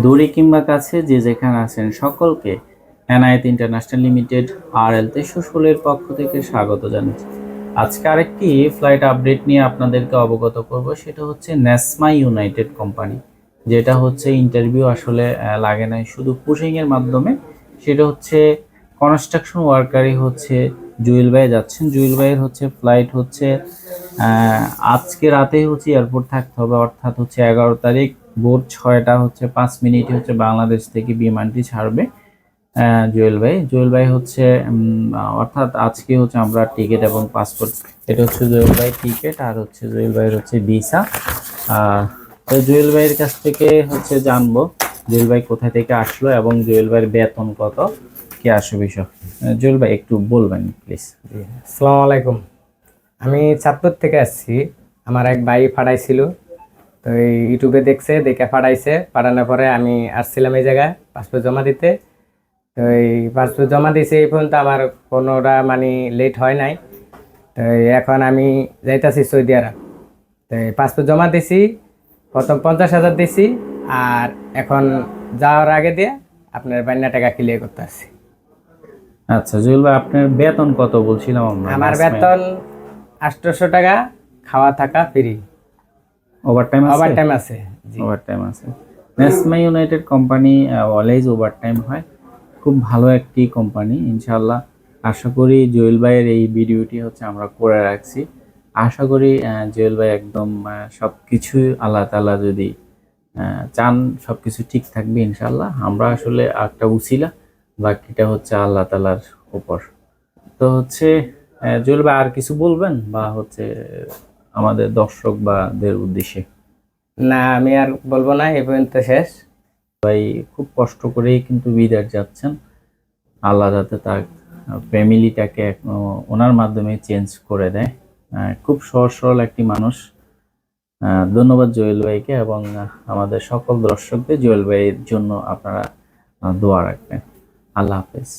দূরে কিংবা কাছে যে যেখানে আছেন সকলকে এনআইএত ইন্টারন্যাশনাল লিমিটেড আর এলতে সুশলের পক্ষ থেকে স্বাগত জানাচ্ছি। আজকে আরেকটি ফ্লাইট আপডেট নিয়ে আপনাদেরকে অবগত করব, সেটা হচ্ছে নেসমা ইউনাইটেড কোম্পানি। যেটা হচ্ছে ইন্টারভিউ আসলে লাগে নাই শুধু পুশিং এর মাধ্যমে, সেটা হচ্ছে কনস্ট্রাকশন ওয়ার্কারই হচ্ছে জুয়েল ভাই যাচ্ছেন। জুয়েল ভাইয়ের হচ্ছে ফ্লাইট হচ্ছে আজকে রাতেই হচ্ছে এয়ারপোর্ট থাকতে হবে, অর্থাৎ হচ্ছে এগারো তারিখ ভোর ছয়টা হচ্ছে পাঁচ মিনিটে হচ্ছে বাংলাদেশ থেকে বিমানটি ছাড়বে। জুয়েল ভাই জুয়েল ভাই হচ্ছে অর্থাৎ আজকে হচ্ছে আমরা টিকিট এবং পাসপোর্ট, এটা হচ্ছে জুয়েল ভাই টিকিট আর হচ্ছে জুয়েল ভাইয়ের হচ্ছে ভিসা। তো জুয়েল ভাইয়ের কাছ থেকে হচ্ছে জানব জুয়েল ভাই কোথা থেকে আসলো এবং জুয়েল ভাইয়ের বেতন কত, কি আসবে বিষয়। জুয়েল ভাই, একটু বলবেন প্লিজ আসসালামু আলাইকুম। আমি চাঁদপুর থেকে আসছি। আমার এক ভাই পাঠাইছিল। তো এই ইউটিউবে দেখছে দেখে পাঠাইছে। পাঠানোর পরে আমি আসছিলাম এই জায়গায় পাসপোর্ট জমা দিতে। তো এই পাসপোর্ট জমা দিয়েছি এই পর্যন্ত আমার কোনোটা মানে লেট হয় নাই। তো এখন আমি যাইতাছি সৌদি আরব। তো পাসপোর্ট জমা দিছি প্রথম পঞ্চাশ হাজার দিছি আর এখন যাওয়ার আগে দিয়ে আপনার বান্না টাকা ক্লিয়ার করতে আসছি। আচ্ছা জুয়েল ভাই আপনার বেতন কত বলছিলাম আমরা? আমার বেতন আটশোশো টাকা খাওয়া থাকা free overtime overtime আছে জি। ওভার আছে। Nesma United company always overtime হয়। খুব ভালো একটি কোম্পানি ইনশাল্লাহ আশা করি জুয়েল ভাইয়ের এই ভিডিওটি হচ্ছে আমরা করে রাখছি। আশা করি আহ, জুয়েল ভাই একদম সব কিছু আল্লাহ তালা যদি আহ, চান সব কিছু ঠিক থাকবে ইনশাল্লাহ আমরা আসলে একটা উছিলা বাকিটা হচ্ছে আল্লাহ তালার উপর। তো হচ্ছে জুয়েল ভাই আর কিছু বলবেন বা হচ্ছে আমাদের দর্শক বা দের উদ্দেশ্যে? না আমি আর বলব না এই পর্যন্ত শেষ। ভাই খুব কষ্ট করেই কিন্তু বিদার যাচ্ছেন। আল্লাহ যাতে তার ফ্যামিলিটাকে ওনার মাধ্যমে চেঞ্জ করে দেয়। খুব সহজ সরল একটি মানুষ। ধন্যবাদ জুয়েল ভাইকে এবং আমাদের সকল দর্শকদের। জুয়েল ভাইয়ের জন্য আপনারা দোয়া রাখবেন। আল্লাহ হাফেজ।